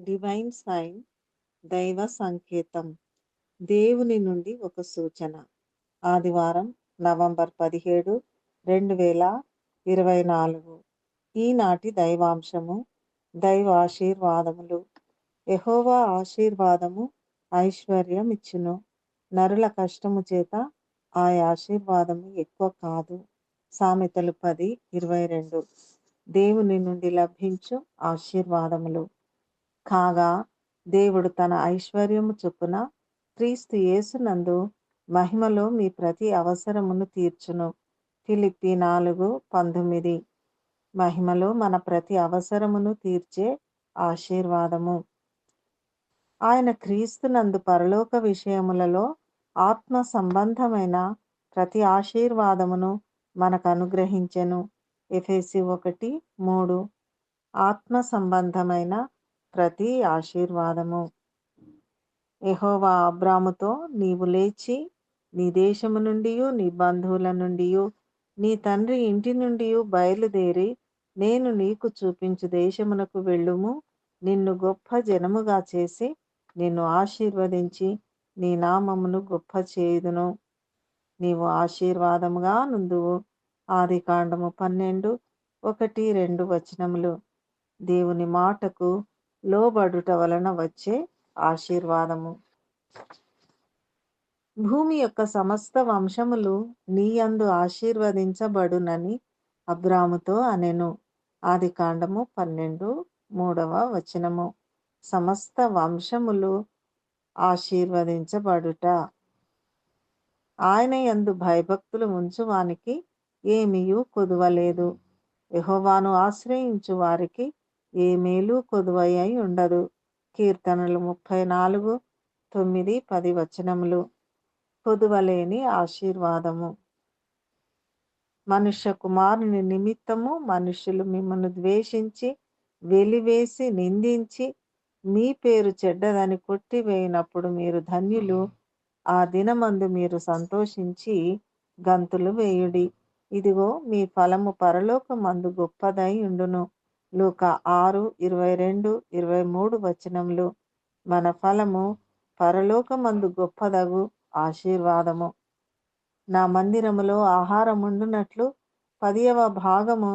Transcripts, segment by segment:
Divine sign దైవ సంకేతం దేవుని నుండి ఒక సూచన. ఆదివారం నవంబర్ పదిహేడు రెండు వేల ఇరవై నాలుగు. ఈనాటి దైవాంశము దైవ ఆశీర్వాదములు. యహోవా ఆశీర్వాదము ఐశ్వర్యం ఇచ్చును నరుల కష్టము చేత ఆ ఆశీర్వాదము ఎక్కువ కాదు. సామెతలు పది ఇరవై రెండు. దేవుని నుండి లభించు ఆశీర్వాదములు. కాగా దేవుడు తన ఐశ్వర్యము చొప్పున క్రీస్తు యేసునందు మహిమలో మీ ప్రతి అవసరమును తీర్చును. ఫిలిప్పి నాలుగు పంతొమ్మిది. మహిమలో మన ప్రతి అవసరమును తీర్చే ఆశీర్వాదము. ఆయన క్రీస్తునందు పరలోక విషయములలో ఆత్మ సంబంధమైన ప్రతి ఆశీర్వాదమును మనకు అనుగ్రహించెను ఎఫేసి ఒకటి మూడు. ఆత్మ సంబంధమైన ప్రతి ఆశీర్వాదము. యహోవా అబ్రాముతో నీవు లేచి నీ దేశము నుండి నీ బంధువుల నుండి నీ తండ్రి ఇంటి నుండి బయలుదేరి నేను నీకు చూపించు దేశమునకు వెళ్ళుము. నిన్ను గొప్ప జనముగా చేసి నిన్ను ఆశీర్వదించి నీ నామమును గొప్ప చేయుదును. నీవు ఆశీర్వాదముగా నుందువు ఆది కాండము పన్నెండు ఒకటి రెండు వచనములు. దేవుని మాటకు లోబడుట వలన వచ్చే ఆశీర్వాదము. భూమి యొక్క సమస్త వంశములు నీయందు ఆశీర్వదించబడునని అబ్రాముతో అనెను. ఆది కాండము పన్నెండు మూడవ వచనము. సమస్త వంశములు ఆశీర్వదించబడుట. ఆయన యందు భయభక్తులు ఉంచువానికి ఏమీయూ కొదువలేదు. యహోవాను ఆశ్రయించు వారికి ఏ మేలు కొదువయ్యాయి ఉండదు. కీర్తనలు ముప్పై నాలుగు తొమ్మిది పది వచనములు. కొదువలేని ఆశీర్వాదము. మనుష్య కుమారుని నిమిత్తము మనుషులు మిమ్మల్ని ద్వేషించి వెలివేసి నిందించి మీ పేరు చెడ్డదని కొట్టివేయినప్పుడు మీరు ధన్యులు. ఆ దినమందు మీరు సంతోషించి గంతులు వేయుడి. ఇదిగో మీ ఫలము పరలోకమందు గొప్పదై ఉండును. లూక ఆరు ఇరవై రెండు ఇరవై మూడు వచనములు మన ఫలము పరలోకమందు గొప్పదగు ఆశీర్వాదము. నా మందిరములో ఆహారం ఉండునట్లు పదియవ భాగము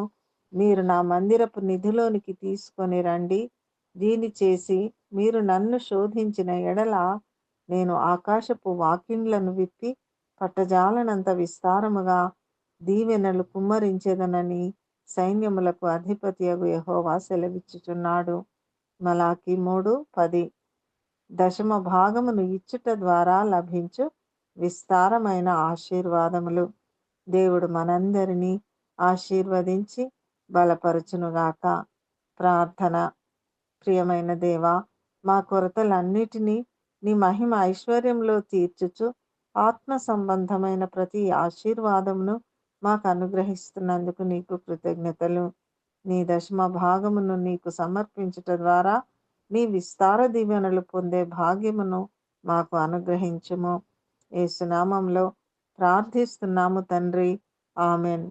మీరు నా మందిరపు నిధిలోనికి తీసుకొని రండి. దీని చేసి మీరు నన్ను శోధించిన ఎడల నేను ఆకాశపు వాకిండ్లను విప్పి పట్టజాలనంత విస్తారముగా దీవెనలు కుమ్మరించేదనని సైన్యములకు అధిపతియగు యహోవా సెలవిచ్చుచున్నాడు. మలాకి మూడు పది. దశమ భాగమును ఇచ్చుట ద్వారా లభించు విస్తారమైన ఆశీర్వాదములు. దేవుడు మనందరినీ ఆశీర్వదించి బలపరచునుగాక. ప్రార్థన. ప్రియమైన దేవా మా కొరతలన్నిటినీ నీ మహిమ ఐశ్వర్యంలో తీర్చుచు ఆత్మ సంబంధమైన ప్రతి ఆశీర్వాదమును మాకు అనుగ్రహిస్తున్నందుకు నీకు కృతజ్ఞతలు. నీ దశమ భాగమును నీకు సమర్పించుట ద్వారా నీ విస్తార దీవెనలు పొందే భాగ్యమును మాకు అనుగ్రహించుము. ఏసునామంలో ప్రార్థిస్తున్నాము తండ్రి. ఆమెన్.